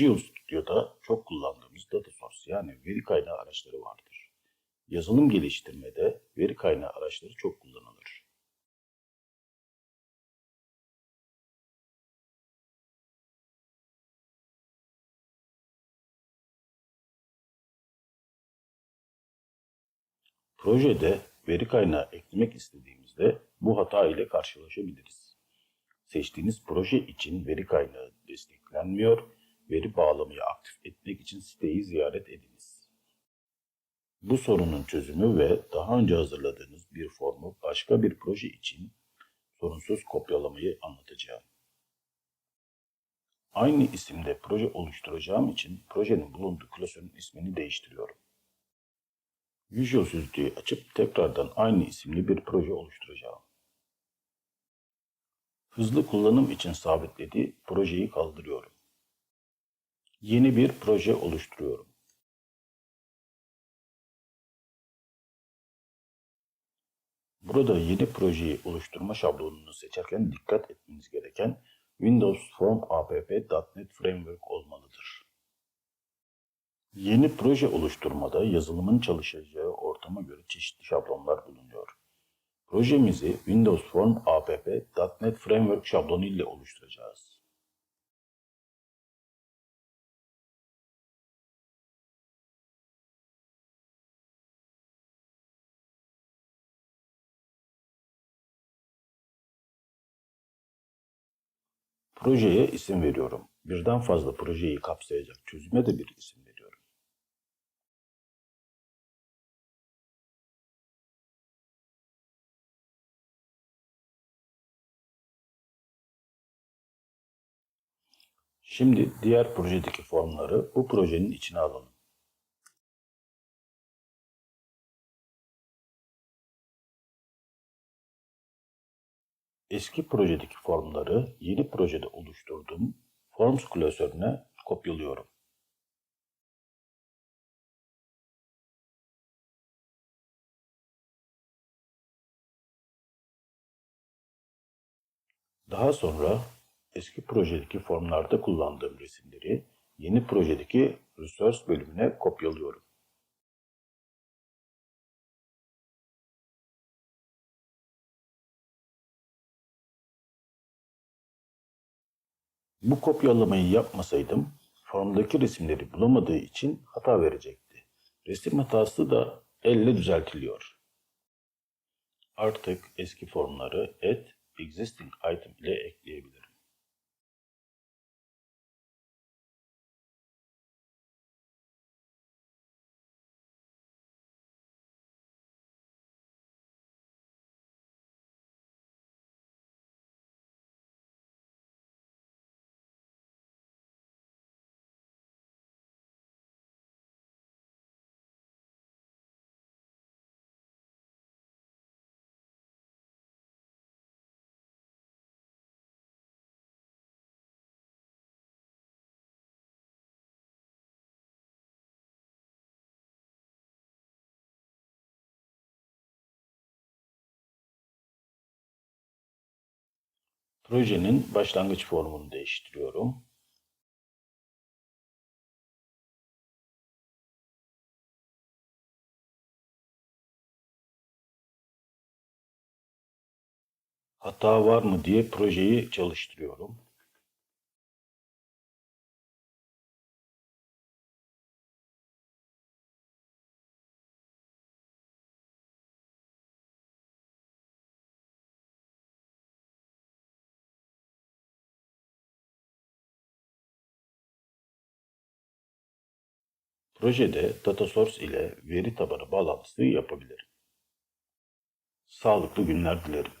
Visual Studio'da çok kullandığımız data source yani veri kaynağı araçları vardır. Yazılım geliştirmede veri kaynağı araçları çok kullanılır. Projede veri kaynağı eklemek istediğimizde bu hata ile karşılaşabiliriz. Seçtiğiniz proje için veri kaynağı desteklenmiyor, veri bağlamayı aktif etmek için siteyi ziyaret ediniz. Bu sorunun çözümü ve daha önce hazırladığınız bir formu başka bir proje için sorunsuz kopyalamayı anlatacağım. Aynı isimde proje oluşturacağım için projenin bulunduğu klasörün ismini değiştiriyorum. Visual Studio'yu açıp tekrardan aynı isimli bir proje oluşturacağım. Hızlı kullanım için sabitlediği projeyi kaldırıyorum. Yeni bir proje oluşturuyorum. Burada yeni projeyi oluşturma şablonunu seçerken dikkat etmeniz gereken Windows Form app.NET Framework olmalıdır. Yeni proje oluşturmada yazılımın çalışacağı ortama göre çeşitli şablonlar bulunuyor. Projemizi Windows Form app.NET Framework şablonu ile oluşturacağız. Projeye isim veriyorum. Birden fazla projeyi kapsayacak çözüme de bir isim veriyorum. Şimdi diğer projedeki formları bu projenin içine alalım. Eski projedeki formları yeni projede oluşturduğum Forms klasörüne kopyalıyorum. Daha sonra eski projedeki formlarda kullandığım resimleri yeni projedeki Resource bölümüne kopyalıyorum. Bu kopyalamayı yapmasaydım formdaki resimleri bulamadığı için hata verecekti. Resim hatası da elle düzeltiliyor. Artık eski formları add existing item ile ekleyebilirim. Projenin başlangıç formunu değiştiriyorum. Hata var mı diye projeyi çalıştırıyorum. Projede data source ile veri tabanı bağlantısı yapabilirim. Sağlıklı günler dilerim.